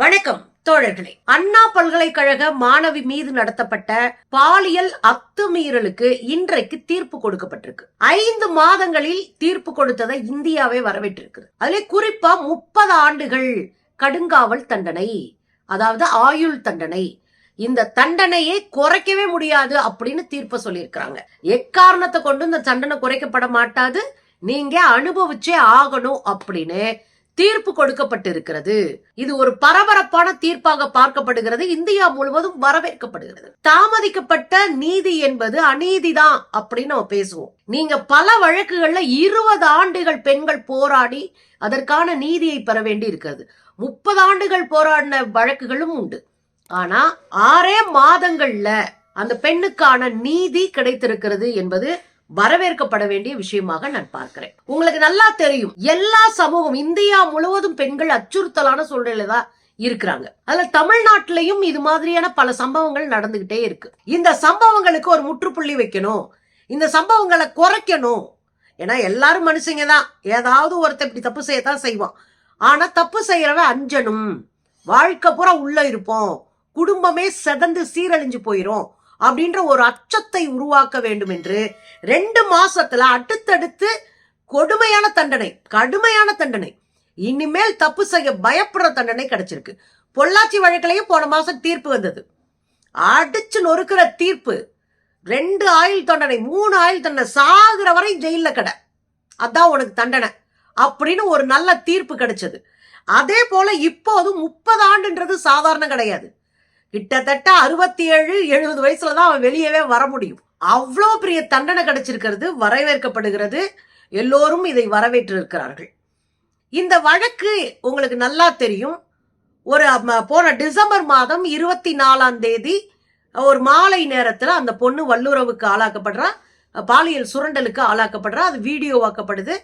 வணக்கம் தோழர்களே. அண்ணா பல்கலைக்கழக மாணவி மீது நடத்தப்பட்ட பாலியல் அத்துமீறலுக்கு இன்றைக்கு தீர்ப்பு கொடுக்கப்பட்டிருக்கு. ஐந்து மாதங்களில் தீர்ப்பு கொடுத்ததை இந்தியாவே வரவேற்றிருக்கு அதிலே குறிப்பா முப்பது ஆண்டுகள் கடுங்காவல் தண்டனை அதாவது ஆயுள் தண்டனை. இந்த தண்டனையை குறைக்கவே முடியாது அப்படின்னு தீர்ப்ப சொல்லியிருக்கிறாங்க. எக்காரணத்தை கொண்டு இந்த தண்டனை குறைக்கப்பட மாட்டாது. நீங்க அனுபவிச்சே ஆகணும் அப்படின்னு தீர்ப்பு கொடுக்கப்பட்டிருக்கிறது. இது ஒரு பரபரப்பான தீர்ப்பாக பார்க்கப்படுகிறது. இந்தியா முழுவதும் வரவேற்கப்படுகிறது. தாமதிக்கப்பட்ட நீதி என்பது அநீதிதான் அப்படின்னு நம்ம பேசுவோம். நீங்க பல வழக்குகள்ல இருபது ஆண்டுகள் பெண்கள் போராடி அதற்கான நீதியை பெற வேண்டி இருக்கிறது முப்பது ஆண்டுகள் போராடின வழக்குகளும் உண்டு. ஆனா ஆறே மாதங்கள்ல அந்த பெண்ணுக்கான நீதி கிடைத்திருக்கிறது என்பது வரவேற்கப்பட வேண்டிய விஷயமாக நான் பார்க்கிறேன். உங்களுக்கு நல்லா தெரியும் எல்லா சமூகம் இந்தியா முழுவதும் பெண்கள் அச்சுறுத்தலான சூழ்நிலை தான் இருக்கிறாங்க. அதுல தமிழ்நாட்டிலையும் இது மாதிரியான பல சம்பவங்கள் நடந்துகிட்டே இருக்கு. இந்த சம்பவங்களுக்கு ஒரு முற்றுப்புள்ளி வைக்கணும். இந்த சம்பவங்களை குறைக்கணும். ஏன்னா எல்லாரும் மனுஷங்க தான். ஏதாவது ஒருத்தர் இப்படி தப்பு செய்யத்தான் செய்வான். ஆனா தப்பு செய்யறவன் அஞ்சனும். வாழ்க்கை பூரா உள்ள இருப்போம். குடும்பமே செதந்து சீரழிஞ்சு போயிரும். அப்படின்ற ஒரு அச்சத்தை உருவாக்க வேண்டும் என்று ரெண்டு மாசத்துல அடுத்தடுத்து கொடுமையான தண்டனை கடுமையான தண்டனை இனிமேல் தப்பு செய்ய பயப்படுற தண்டனை கிடைச்சிருக்கு. பொள்ளாச்சி வழக்கிலையும் போன மாசம் தீர்ப்பு வந்தது. அடிச்சு நொறுக்கிற தீர்ப்பு ரெண்டு ஆயுள் தண்டனை மூணு ஆயுள் தண்டனை சாகுற வரை ஜெயில கடை. அதான் உனக்கு தண்டனை அப்படின்னு ஒரு நல்ல தீர்ப்பு கிடைச்சது. அதே போல இப்போதும் முப்பது ஆண்டுன்றது சாதாரணம் கிடையாது. கிட்டத்தட்ட அறுபத்தி ஏழு எழுபது வயசுல தான் அவன் வெளியவே வர முடியும். அவ்வளோ பெரிய தண்டனை கிடைச்சிருக்கிறது வரவேற்கப்படுகிறது. எல்லோரும் இதை வரவேற்றிருக்கிறார்கள். இந்த வழக்கு உங்களுக்கு நல்லா தெரியும். ஒரு போன டிசம்பர் மாதம் இருபத்தி நாலாம் தேதி ஒரு மாலை நேரத்தில் அந்த பொண்ணு வல்லுறவுக்கு ஆளாக்கப்படுறா பாலியல் சுரண்டலுக்கு ஆளாக்கப்படுறா அது வீடியோவாக்கப்படுது.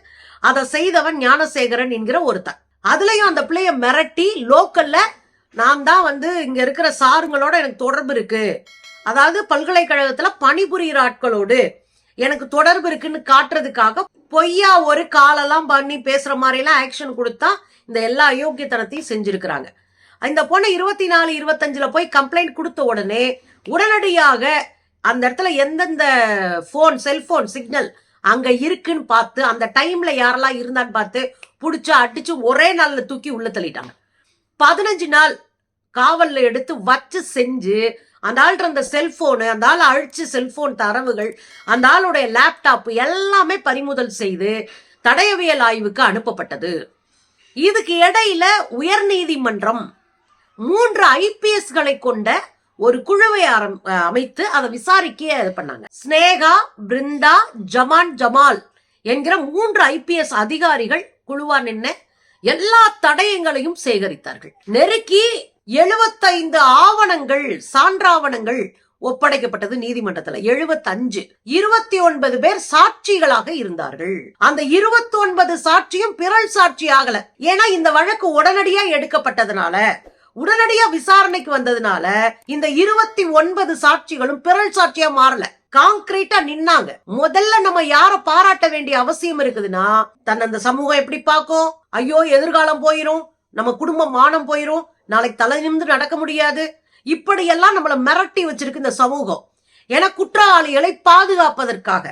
அதை செய்தவன் ஞானசேகரன் என்கிற ஒருத்தன். அதுலயும் அந்த பிள்ளைய மிரட்டி லோக்கல்ல நான் தான் வந்து இங்க இருக்கிற சாருங்களோட எனக்கு தொடர்பு இருக்கு. அதாவது பல்கலைக்கழகத்துல பணிபுரிகிற ஆட்களோடு எனக்கு தொடர்பு இருக்குன்னு காட்டுறதுக்காக பொய்யா ஒரு காலெல்லாம் பண்ணி பேசுற மாதிரி எல்லாம் ஆக்ஷன் கொடுத்தா இந்த எல்லா அயோக்கியத்தனத்தையும் செஞ்சிருக்கிறாங்க. இந்த பொண்ணு இருபத்தி நாலு இருபத்தஞ்சுல போய் கம்ப்ளைண்ட் கொடுத்த உடனே உடனடியாக அந்த இடத்துல எந்தெந்த ஃபோன் செல்போன் சிக்னல் அங்க இருக்குன்னு பார்த்து அந்த டைம்ல யாரெல்லாம் இருந்தான்னு பார்த்து புடிச்சு அடிச்சு ஒரே நாள்ல தூக்கி உள்ள தள்ளிட்டாங்க. பதினஞ்சு நாள் காவல்ல எடுத்து வச்சு செஞ்சு அந்த ஆள்கிட்ட அந்த செல்போனு அந்த ஆள் அழிச்சு செல்போன் தரவுகள் அந்த ஆளுடைய லேப்டாப் எல்லாமே பறிமுதல் செய்து தடயவியல் ஆய்வுக்கு அனுப்பப்பட்டது. இதுக்கு இடையில உயர் நீதிமன்றம் மூன்று ஐபிஎஸ்களை கொண்ட ஒரு குழுவை ஆரம்- அமைத்து அதை விசாரிக்க இது பண்ணாங்க. ஸ்னேகா பிருந்தா ஜமான் ஜமால் என்கிற மூன்று ஐபிஎஸ் அதிகாரிகள் குழுவா நின்று எல்லா தடயங்களையும் சேகரித்தார்கள். நெருக்கி எழுபத்தைந்து ஆவணங்கள் சான்றாவணங்கள் ஒப்படைக்கப்பட்டது நீதிமன்றத்துல. எழுபத்தஞ்சு இருபத்தி ஒன்பது பேர் சாட்சிகளாக இருந்தார்கள். அந்த இருபத்தி ஒன்பது சாட்சியும் பிறல் சாட்சி ஆகல. ஏன்னா இந்த வழக்கு உடனடியா எடுக்கப்பட்டதுனால உடனடியா விசாரணைக்கு வந்ததுனால இந்த இருபத்தி ஒன்பது சாட்சிகளும் பிறல் சாட்சியா மாறல. காங்கிரீட்டா நின்னாங்க. முதல்ல நம்ம யார பாராட்ட வேண்டிய அவசியம் இருக்குதுன்னா தன் அந்த சமூகம் எப்படி பார்க்கும்? ஐயோ எதிர்காலம் போயிரும். நம்ம குடும்பம் மானம் போயிரும். நாளைக்கு தலை நிமிர்ந்து நடக்க முடியாது. இப்படியெல்லாம் நம்மளை மிரட்டி வச்சிருக்கு இந்த சமூகம். ஏன்னா குற்றவாளிகளை பாதுகாப்பதற்காக.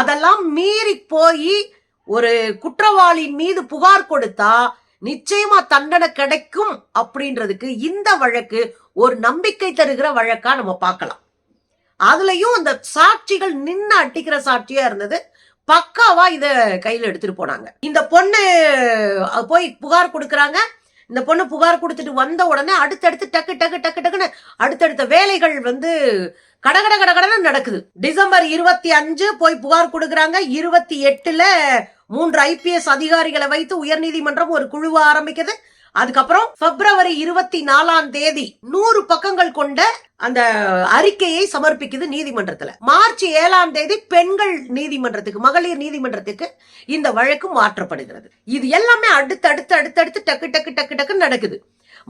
அதெல்லாம் மீறி போய் ஒரு குற்றவாளியின் மீது புகார் கொடுத்தா நிச்சயமா தண்டனை கிடைக்கும் அப்படின்றதுக்கு இந்த வழக்கு ஒரு நம்பிக்கை தருகிற வழக்கா நம்ம பார்க்கலாம். அதுலயும் அந்த சாட்சிகள் நின்று அட்டிக்கிற சாட்சியா இருந்தது. பக்காவா இத கையில எடுத்துட்டு போனாங்க. இந்த பொண்ணு போய் புகார் கொடுக்கறாங்க. இந்த பொண்ணு புகார் கொடுத்துட்டு வந்த உடனே அடுத்தடுத்து டக்கு டக்கு டக்கு டக்குன்னு அடுத்தடுத்த வேலைகள் வந்து கடகட கடகடன்னு நடக்குது. டிசம்பர் இருபத்தி அஞ்சு போய் புகார் கொடுக்குறாங்க. இருபத்தி எட்டுல மூன்று ஐபிஎஸ் அதிகாரிகளை வைத்து உயர்நீதிமன்றம் ஒரு குழுவை ஆரம்பிக்குது. அதுக்கப்புறம் பிப்ரவரி இருபத்தி நாலாம் தேதி நூறு பக்கங்கள் கொண்ட அந்த அறிக்கையை சமர்ப்பிக்குது நீதிமன்றத்துல. மார்ச் ஏழாம் தேதி பெண்கள் நீதிமன்றத்துக்கு மகளிர் நீதிமன்றத்துக்கு இந்த வழக்கு மாற்றப்படுகிறது. இது எல்லாமே அடுத்தடுத்து அடுத்தடுத்து டக்கு டக்கு டக்கு டக்கு நடக்குது.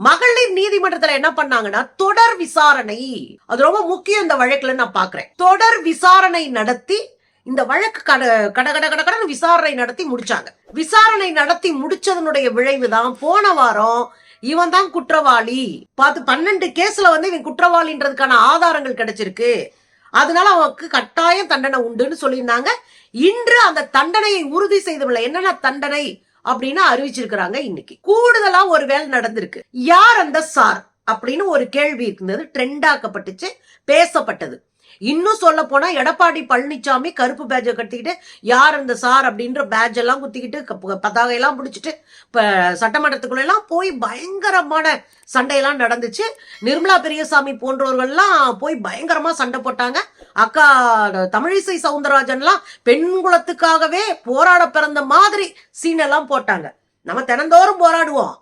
மகளிர் நீதிமன்றத்துல என்ன பண்ணாங்கன்னா தொடர் விசாரணை. அது ரொம்ப முக்கியம் இந்த வழக்குல நான் பாக்குறேன். தொடர் விசாரணை நடத்தி இந்த வழக்கு கட கட கட கட கடன்னு விசாரணை நடத்தி முடிச்சாங்க. விசாரணை நடத்தி முடிச்சதனுடைய விளைவுதான் போன வாரம் இவன் தான் குற்றவாளி. பார்த்து பன்னெண்டு கேஸ்ல வந்து இவன் குற்றவாளின்றதுக்கான ஆதாரங்கள் கிடைச்சிருக்கு. அதனால அவனுக்கு கட்டாயம் தண்டனை உண்டுன்னு சொல்லியிருந்தாங்க. இன்று அந்த தண்டனையை உறுதி செய்துள்ள என்னென்ன தண்டனை அப்படின்னு அறிவிச்சிருக்கிறாங்க இன்னைக்கு. கூடுதலா ஒரு வேலை நடந்திருக்கு. யார் அந்த சார் அப்படின்னு ஒரு கேள்வி இருந்தது ட்ரெண்ட் ஆக்கப்பட்டுச்சு பேசப்பட்டது. இன்னும் சொல்ல போனா எடப்பாடி பழனிசாமி கருப்பு பேட்சை கட்டிக்கிட்டு யார் அந்த சார்? அப்படின்ற பேட்ச் எல்லாம் குத்திக்கிட்டு க- பதாகை எல்லாம் பிடிச்சிட்டு இப்ப சட்டமன்றத்துக்குள்ள எல்லாம் போய் பயங்கரமான சண்டையெல்லாம் நடந்துச்சு. நிர்மலா பெரியசாமி போன்றவர்கள்லாம் போய் பயங்கரமா சண்டை போட்டாங்க. அக்கா தமிழிசை சவுந்தரராஜன்லாம் பெண் குலத்துக்காகவே போராட பிறந்த மாதிரி சீன் எல்லாம் போட்டாங்க. நம்ம தினந்தோறும் போராடுவோம்.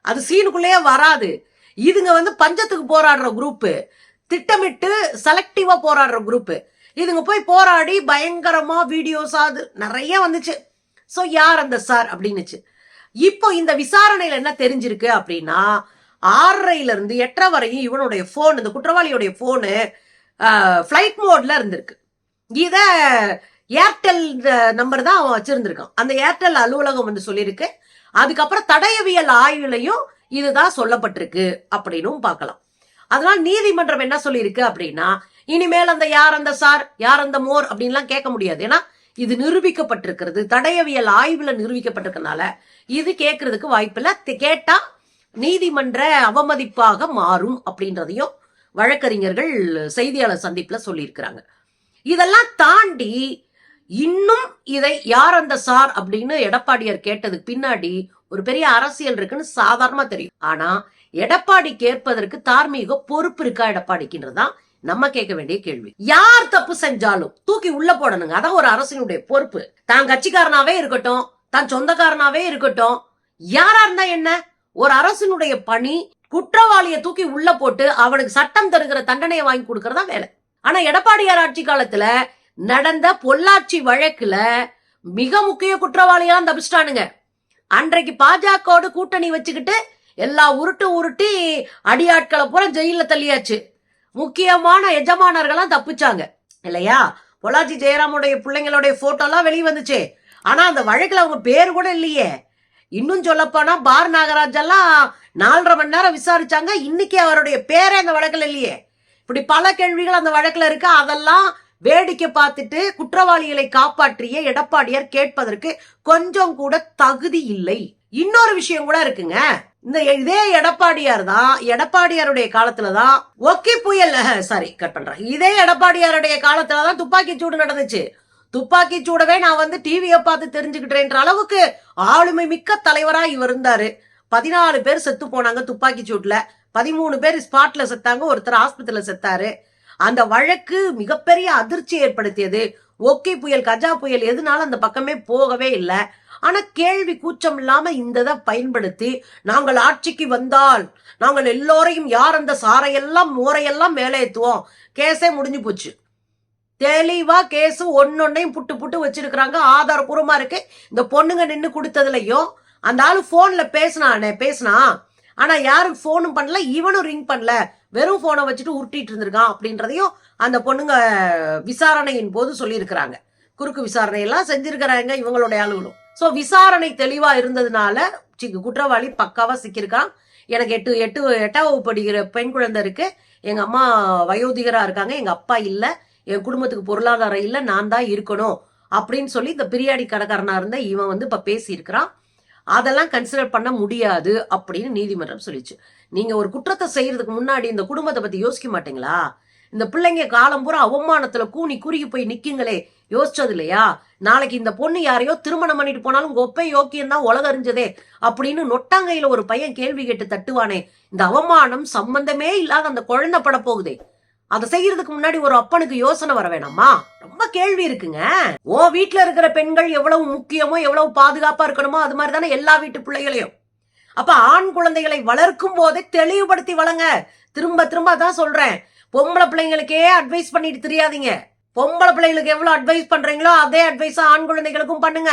அது சீனுக்குள்ளேயே வராது. இதுங்க வந்து பஞ்சத்துக்கு போராடுற குரூப்பு திட்டமிட்டு செலக்டிவா போராடுற குரூப்பு இதுங்க போய் போராடி பயங்கரமா வீடியோஸ் அது நிறைய வந்துச்சு. ஸோ யார் அந்த சார் அப்படின்னுச்சு. இப்போ இந்த விசாரணையில என்ன தெரிஞ்சிருக்கு அப்படின்னா ஆறரைல இருந்து எட்டரை வரையும் இவனுடைய ஃபோன் இந்த குற்றவாளியுடைய ஃபோனு ஃப்ளைட் மோட்ல இருந்திருக்கு. இத ஏர்டெல் நம்பர் தான் அவன் வச்சிருந்திருக்கான். அந்த ஏர்டெல் அலுவலகம் வந்து சொல்லியிருக்கு. அதுக்கப்புறம் தடயவியல் ஆய்வுலையும் இதுதான் சொல்லப்பட்டிருக்கு. அப்படின்னும் பார்க்கலாம். அதனால நீதிமன்றம் என்ன சொல்லியிருக்கு அப்படின்னா இனிமேல் அந்த யார் அந்த சார் யார் அந்த மோர் அப்படின்லாம் கேட்க முடியாது. ஏன்னா இது நிரூபிக்கப்பட்டிருக்கிறது. தடயவியல் ஆய்வுல நிரூபிக்கப்பட்டிருக்கனால இது கேட்கறதுக்கு வாய்ப்பில்லை கேட்டா நீதிமன்ற அவமதிப்பாக மாறும் அப்படின்றதையும் வழக்கறிஞர்கள் செய்தியாளர் சந்திப்புல சொல்லியிருக்கிறாங்க. இதெல்லாம் தாண்டி இன்னும் இதை யார் அந்த சார் அப்படின்னு எடப்பாடியார் கேட்டதுக்கு பின்னாடி ஒரு பெரிய அரசியல் இருக்குன்னு சாதாரணமா தெரியும். ஆனா எடப்பாடி கேட்பதற்கு தார்மீக பொறுப்பு இருக்கா எடப்பாடிக்குன்றதுதான் நம்ம கேட்க வேண்டிய கேள்வி. யார் தப்பு செஞ்சாலும் தூக்கி உள்ள போடணுங்க. அதான் ஒரு அரசினுடைய பொறுப்பு. தான் கட்சிக்காரனாவே இருக்கட்டும் தான் சொந்தக்காரனாவே இருக்கட்டும் யாரா இருந்தா என்ன? ஒரு அரசினுடைய பணி குற்றவாளியை தூக்கி உள்ள போட்டு அவனுக்கு சட்டம் தருகிற தண்டனையை வாங்கி கொடுக்கறதா வேலை. ஆனா எடப்பாடியார் ஆட்சி காலத்துல நடந்த பொள்ளாச்சி வழக்குல மிக முக்கிய குற்றவாளியா தப்பிச்சிட்டானுங்க அன்றைக்கு பாஜகவோடு கூட்டணி வச்சுக்கிட்டு எல்லா உருட்டு உருட்டி அடியாட்களை பூரா ஜெயில தள்ளியாச்சு. முக்கியமான எஜமானர்கள்லாம் தப்பிச்சாங்க. இல்லையா? பொள்ளாச்சி ஜெயராமுடைய பிள்ளைங்களுடைய ஃபோட்டோலாம் வெளியே வந்துச்சு. ஆனா அந்த வழக்குல அவங்க பேர் கூட இல்லையே. இன்னும் சொல்லப்போனா பார் நாகராஜெல்லாம் நாலரை மணி நேரம் விசாரிச்சாங்க. இன்னைக்கு அவருடைய பேரே அந்த வழக்குல இல்லையே. இப்படி பல கேள்விகள் அந்த வழக்குல இருக்கு. அதெல்லாம் வேடிக்கை பார்த்துட்டு குற்றவாளிகளை காப்பாற்றிய எடப்பாடியார் கேட்பதற்கு கொஞ்சம் கூட தகுதி இல்லை. இன்னொரு விஷயம் கூட இருக்குங்க. இந்த இதே எடப்பாடியார் தான் எடப்பாடியாருடைய காலத்துல தான் ஒக்கி புயல் சாரி கட் பண்றேன். இதே எடப்பாடியாருடைய காலத்துல தான் துப்பாக்கி சூடு நடந்துச்சு. துப்பாக்கி சூடவே நான் வந்து டிவியை பார்த்து தெரிஞ்சுக்கிட்டேன்ற அளவுக்கு ஆளுமை மிக்க தலைவரா இவர் இருந்தாரு. பதினாலு பேர் செத்து போனாங்க துப்பாக்கி சூட்ல பதிமூணு பேர் ஸ்பாட்ல செத்தாங்க ஒருத்தர் ஆஸ்பத்திரியில செத்தாரு. அந்த வழக்கு மிகப்பெரிய அதிர்ச்சி ஏற்படுத்தியது. ஒக்கி புயல் கஜா புயல் எதுனால அந்த பக்கமே போகவே இல்லை. ஆனா கேள்வி கூச்சம் இல்லாம இந்த இதை பயன்படுத்தி நாங்கள் ஆட்சிக்கு வந்தால் நாங்கள் எல்லோரையும் யார் அந்த சாரையெல்லாம் மோரையெல்லாம் மேலே ஏற்றுவோம் கேஸே முடிஞ்சு போச்சு. தெளிவா கேஸ் ஒன்னொன்னையும் புட்டு புட்டு வச்சிருக்கிறாங்க. ஆதாரபூர்வமா இருக்கு. இந்த பொண்ணுங்க நின்று கொடுத்ததுலயும் அந்த ஆளு போன்ல பேசினானே பேசினா ஆனா யாரும் போனும் பண்ணல இவனும் ரிங் பண்ணல. வெறும் போனை வச்சுட்டு உருட்டிட்டு இருந்திருக்கான் அப்படின்றதையும் அந்த பொண்ணுங்க விசாரணையின் போது சொல்லியிருக்கிறாங்க. குறுக்கு விசாரணை எல்லாம் செஞ்சிருக்கிறாங்க இவங்களுடைய ஆளுகளும். ஸோ விசாரணை தெளிவாக இருந்ததுனால சி- குற்றவாளி பக்காவாக சிக்கியிருக்கான். எனக்கு எட்டு எட்டு எட்டாவது வகுப்பு படிக்கிற பெண் குழந்தை இருக்கு. எங்கள் அம்மா வயோதிகராக இருக்காங்க. எங்கள் அப்பா இல்லை. என் குடும்பத்துக்கு பொருளாதாரம் இல்லை. நான் தான் இருக்கணும் அப்படின்னு சொல்லி இந்த பிரியாணி கடைக்காரனாக இருந்த இவன் வந்து இப்போ பேசியிருக்கிறான். அதெல்லாம் கன்சிடர் பண்ண முடியாது அப்படின்னு நீதிமன்றம் சொல்லிச்சு. நீங்கள் ஒரு குற்றத்தை செய்யறதுக்கு முன்னாடி இந்த குடும்பத்தை பற்றி யோசிக்க மாட்டீங்களா? இந்த பிள்ளைங்க காலம் பூரா அவமானத்தில் கூனி குறுகி போய் நிற்குங்களே யோசிச்சது இல்லையா நாளைக்கு இந்த பொண்ணு யாரையோ திருமணம் பண்ணிட்டு போனாலும் ஒப்பை யோக்கியம் தான் உலக அறிஞ்சதே அப்படின்னு நொட்டாங்கையில ஒரு பையன் கேள்வி கேட்டு தட்டுவானே. இந்த அவமானம் சம்பந்தமே இல்லாத அந்த குழந்தை பட போகுதே அதை செய்யறதுக்கு முன்னாடி ஒரு அப்பனுக்கு யோசனை வர வேணாமா? ரொம்ப கேள்வி இருக்குங்க. ஓ வீட்டுல இருக்கிற பெண்கள் எவ்வளவு முக்கியமோ எவ்வளவு பாதுகாப்பா இருக்கணுமோ அது மாதிரி தானே எல்லா வீட்டு பிள்ளைகளையும். அப்ப ஆண் குழந்தைகளை வளர்க்கும் போதே தெளிவுபடுத்தி வளங்க. திரும்ப திரும்ப தான் சொல்றேன். பொம்பளை பிள்ளைங்களுக்கே அட்வைஸ் பண்ணிட்டு தெரியாதீங்க. பொம்பளை பிள்ளைகளுக்கு எவ்வளோ அட்வைஸ் பண்ணுறீங்களோ அதே அட்வைஸை ஆண் குழந்தைகளுக்கும் பண்ணுங்க.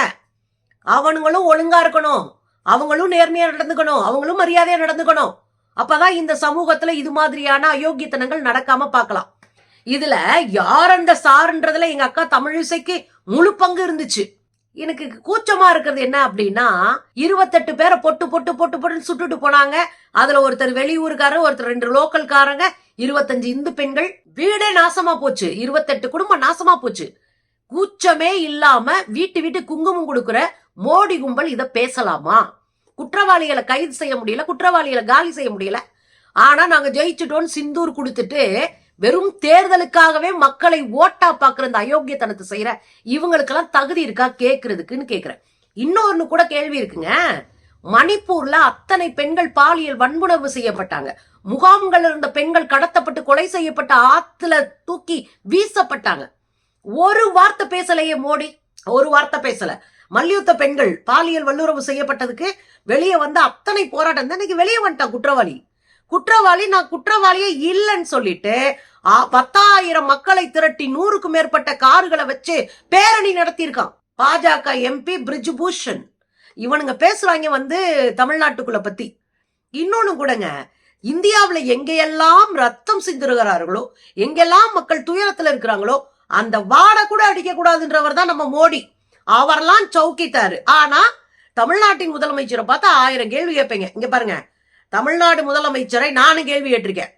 அவனுங்களும் ஒழுங்காக இருக்கணும். அவங்களும் நேர்மையாக நடந்துக்கணும். அவங்களும் மரியாதையாக நடந்துக்கணும். அப்பதான் இந்த சமூகத்துல இது மாதிரியான அயோக்கியத்தனங்கள் நடக்காம பார்க்கலாம். இதுல யார் அந்த சார்ன்றதுல எங்க அக்கா தமிழிசைக்கு முழு பங்கு இருந்துச்சு. எனக்கு கூச்சமா இருக்கிறது என்ன அப்படின்னா இருபத்தெட்டு பேரை பொட்டு பொட்டு பொட்டு பொட்டுன்னு சுட்டுட்டு போனாங்க. அதுல ஒருத்தர் வெளியூருக்காரர் ஒருத்தர் ரெண்டு லோக்கல்காரங்க இருபத்தஞ்சு இந்து பெண்கள். வீடே நாசமா போச்சு. இருபத்தெட்டு குடும்பம் நாசமா போச்சு. கூச்சமே இல்லாம வீட்டு வீட்டு குங்குமம் கொடுக்குற மோடி கும்பல் இத பேசலாமா? குற்றவாளிகளை கைது செய்ய முடியல குற்றவாளிகளை காலி செய்ய முடியல. ஆனா நாங்க ஜெயிச்சுட்டோம்னு சிந்தூர் கொடுத்துட்டு வெறும் தேர்தலுக்காகவே மக்களை ஓட்டா பாக்குற இந்த அயோக்கியத்தனத்தை செய்யற இவங்களுக்கெல்லாம் தகுதி இருக்கா கேக்குறதுக்குன்னு கேக்குறேன். இன்னொன்னு கூட கேள்வி இருக்குங்க. மணிப்பூர்ல அத்தனை பெண்கள் பாலியல் வன்புணர்வு செய்யப்பட்டாங்க. முகாம்கள் இருந்த பெண்கள் கடத்தப்பட்டு கொலை செய்யப்பட்ட ஆத்துல தூக்கி வீசப்பட்டாங்க. ஒரு வார்த்தை பேசலையே மோடி. ஒரு வார்த்தை பேசல. மல்யுத்த பெண்கள் பாலியல் வல்லுறவு செய்யப்பட்டதுக்கு வெளியே வந்த அத்தனை போராட்டம் தான் இன்னைக்கு வெளியே வந்துட்டான் குற்றவாளி. குற்றவாளி நான் குற்றவாளியே இல்லைன்னு சொல்லிட்டு பத்தாயிரம் மக்களை திரட்டி நூறுக்கு மேற்பட்ட கார்களை வச்சு பேரணி நடத்தியிருக்கான். பாஜக எம்பி பிரிஜ் பூஷன் இவனுங்க பேசுறாங்க வந்து தமிழ்நாட்டுக்குள்ள பத்தி. இன்னொன்னு கூடங்க இந்தியாவில் எங்கெல்லாம் ரத்தம் சிந்துருகிறார்களோ எங்கெல்லாம் மக்கள் துயரத்தில் இருக்கிறாங்களோ அந்த வாடை கூட அடிக்க கூடாதுன்றவர் தான் நம்ம மோடி. அவர்லாம் சவுக்கித்தாரு ஆனா தமிழ்நாட்டின் முதலமைச்சரை பார்த்தா ஆயிரம் கேள்வி கேட்பீங்க. இங்க பாருங்க தமிழ்நாடு முதலமைச்சரை நானும் கேள்வி கேட்டிருக்கேன்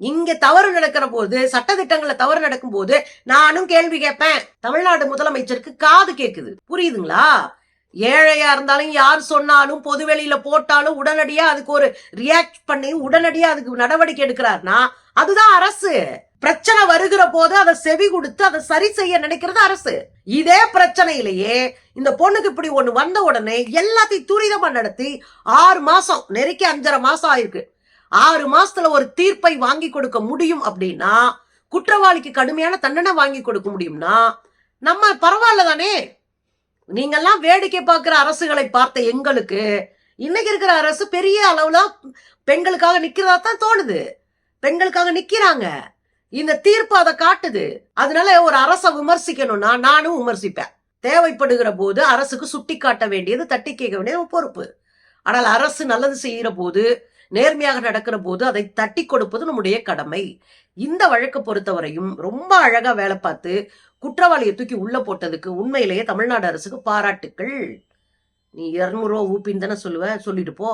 இங்க தவறு நடக்கிற போது சட்டதிட்டங்கள்ல தவறு நடக்கும் போது நானும் கேள்வி கேட்பேன். தமிழ்நாடு முதலமைச்சருக்கு காது கேக்குது புரியுதுங்களா? ஏழையா இருந்தாலும் யார் சொன்னாலும் பொதுவெளியில போட்டாலும் உடனடியா அதுக்கு ஒரு ரியாக்ட் பண்ணி உடனடியா அதுக்கு நடவடிக்கை எடுக்கிறாருன்னா அதுதான் அரசு. பிரச்சனை வருகிற போது அதை செவி கொடுத்து அதை சரி செய்ய நினைக்கிறது அரசு. இதே பிரச்சனையிலேயே இந்த பொண்ணுக்கு இப்படி ஒண்ணு வந்த உடனே எல்லாத்தையும் துரிதமா நடத்தி ஆறு மாசம் நெருக்கி அஞ்சரை மாசம் ஆயிருக்கு. ஆறு மாசத்துல ஒரு தீர்ப்பை வாங்கி கொடுக்க முடியும் அப்படின்னா குற்றவாளிக்கு கடுமையான தண்டனை வாங்கி கொடுக்க முடியும்னா நம்ம பரவாயில்ல தானே? நீங்கெல்லாம் வேடிக்கை பார்க்குற அரசுகளை பார்த்த எங்களுக்கு இன்னைக்கு இருக்கிற அரசு பெரிய அளவுல பெண்களுக்காக நிக்கிறதா தான் தோணுது. பெண்களுக்காக நிக்கிறாங்க. இந்த தீர்ப்பு அதை காட்டுது. அதனால ஒரு அரசை விமர்சிக்கணும்னா நானும் விமர்சிப்பேன். தேவைப்படுகிற போது அரசுக்கு சுட்டி காட்ட வேண்டியது தட்டி கேட்க வேண்டியது பொறுப்பு. ஆனால் அரசு நல்லது செய்கிற போது நேர்மையாக நடக்கிற போது அதை தட்டி கொடுப்பது நம்முடைய கடமை. இந்த வழக்கை பொறுத்தவரையும் ரொம்ப அழகா வேலை பார்த்து குற்றவாளியை தூக்கி உள்ள போட்டதுக்கு உண்மையிலேயே தமிழ்நாடு அரசுக்கு பாராட்டுக்கள். நீ இருநூறு ஊப்பின்னு தானே சொல்லுவ? சொல்லிட்டு போ.